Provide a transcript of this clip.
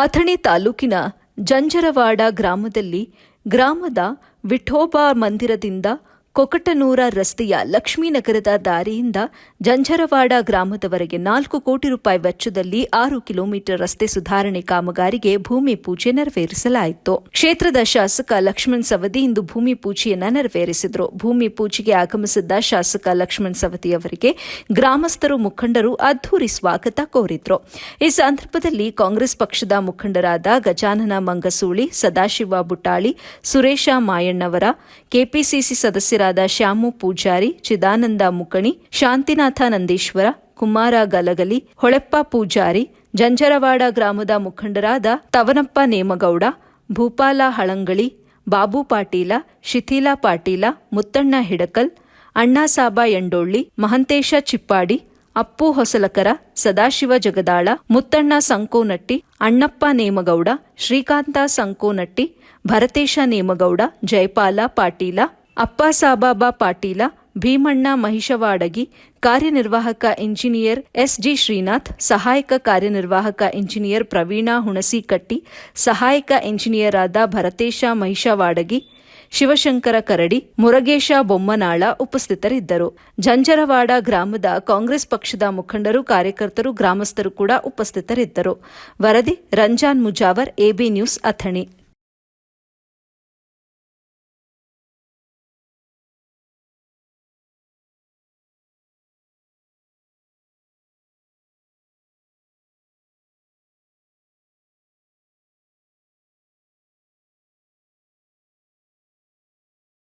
ಅಥಣಿ ತಾಲೂಕಿನ ಜಂಜರವಾಡ ಗ್ರಾಮದಲ್ಲಿ ಗ್ರಾಮದ ವಿಠೋಬಾ ಮಂದಿರದಿಂದ ಕೊಕಟನೂರ ರಸ್ತೆಯ ಲಕ್ಷ್ಮೀನಗರದ ದಾರಿಯಿಂದ ಜಂಜರವಾಡ ಗ್ರಾಮದವರೆಗೆ ನಾಲ್ಕು ಕೋಟಿ ರೂಪಾಯಿ ವೆಚ್ಚದಲ್ಲಿ ಆರು ಕಿಲೋಮೀಟರ್ ರಸ್ತೆ ಸುಧಾರಣೆ ಕಾಮಗಾರಿಗೆ ಭೂಮಿ ಪೂಜೆ ನೆರವೇರಿಸಲಾಯಿತು. ಕ್ಷೇತ್ರದ ಶಾಸಕ ಲಕ್ಷ್ಮಣ್ ಸವದಿ ಇಂದು ಭೂಮಿ ಪೂಜೆಯನ್ನ ನೆರವೇರಿಸಿದರು. ಭೂಮಿ ಪೂಜೆಗೆ ಆಗಮಿಸಿದ್ದ ಶಾಸಕ ಲಕ್ಷ್ಮಣ್ ಸವದಿ ಅವರಿಗೆ ಗ್ರಾಮಸ್ಥರು ಮುಖಂಡರು ಅದ್ದೂರಿ ಸ್ವಾಗತ ಕೋರಿದ್ರು. ಈ ಸಂದರ್ಭದಲ್ಲಿ ಕಾಂಗ್ರೆಸ್ ಪಕ್ಷದ ಮುಖಂಡರಾದ ಗಜಾನನ ಮಂಗಸೂಳಿ, ಸದಾಶಿವ ಬುಟಾಳಿ ಸುರೇಶ ಮಾಯಣ್ಣವರ, ಕೆಪಿಸಿಸಿ ಸದಸ್ಯರಾದ ಶ್ಯಾಮು ಪೂಜಾರಿ, ಚಿದಾನಂದ ಮುಕಣಿ, ಶಾಂತಿನಾಥ ನಂದೀಶ್ವರ, ಕುಮಾರ ಗಲಗಲಿ, ಹೊಳೆಪ್ಪ ಪೂಜಾರಿ, ಜಂಜರವಾಡ ಗ್ರಾಮದ ಮುಖಂಡರಾದ ತವನಪ್ಪ ನೇಮಗೌಡ, ಭೂಪಾಲ ಹಳಂಗಳಿ, ಬಾಬು ಪಾಟೀಲ, ಶಿಥಿಲಾ ಪಾಟೀಲ, ಮುತ್ತಣ್ಣ ಹಿಡಕಲ್ ಅಣ್ಣಾಸಾಬ ಎಂಡೋಳ್ಳಿ ಮಹಂತೇಶ ಚಿಪ್ಪಾಡಿ, ಅಪ್ಪು ಹೊಸಲಕರ, ಸದಾಶಿವ ಜಗದಾಳ, ಮುತ್ತಣ್ಣ ಸಂಕೋನಟ್ಟಿ, ಅಣ್ಣಪ್ಪ ನೇಮಗೌಡ, ಶ್ರೀಕಾಂತ ಸಂಕೋನಟ್ಟಿ, ಭರತೇಶ ನೇಮಗೌಡ, ಜಯಪಾಲ ಪಾಟೀಲ ಅಪ್ಪ ಸಾಬಾಬಾ ಪಾಟೀಲ, ಭೀಮಣ್ಣ ಮಹಿಷವಾಡಗಿ, ಕಾರ್ಯನಿರ್ವಾಹಕ ಇಂಜಿನಿಯರ್ ಎಸ್ಜಿ ಶ್ರೀನಾಥ್, ಸಹಾಯಕ ಕಾರ್ಯನಿರ್ವಾಹಕ ಇಂಜಿನಿಯರ್ ಪ್ರವೀಣ ಹುಣಸಿಕಟ್ಟಿ, ಸಹಾಯಕ ಇಂಜಿನಿಯರ್ ಆದ ಭರತೇಶ ಮಹಿಷವಾಡಗಿ, ಶಿವಶಂಕರ ಕರಡಿ, ಮುರಗೇಶ ಬೊಮ್ಮನಾಳ ಉಪಸ್ಥಿತರಿದ್ದರು. ಜಂಜರವಾಡ ಗ್ರಾಮದ ಕಾಂಗ್ರೆಸ್ ಪಕ್ಷದ ಮುಖಂಡರು, ಕಾರ್ಯಕರ್ತರು, ಗ್ರಾಮಸ್ಥರು ಕೂಡ ಉಪಸ್ಥಿತರಿದ್ದರು. ವರದಿ, ರಂಜಾನ್ ಮುಜಾವರ್, ಎಬಿ ನ್ಯೂಸ್ ಅಥಣಿ.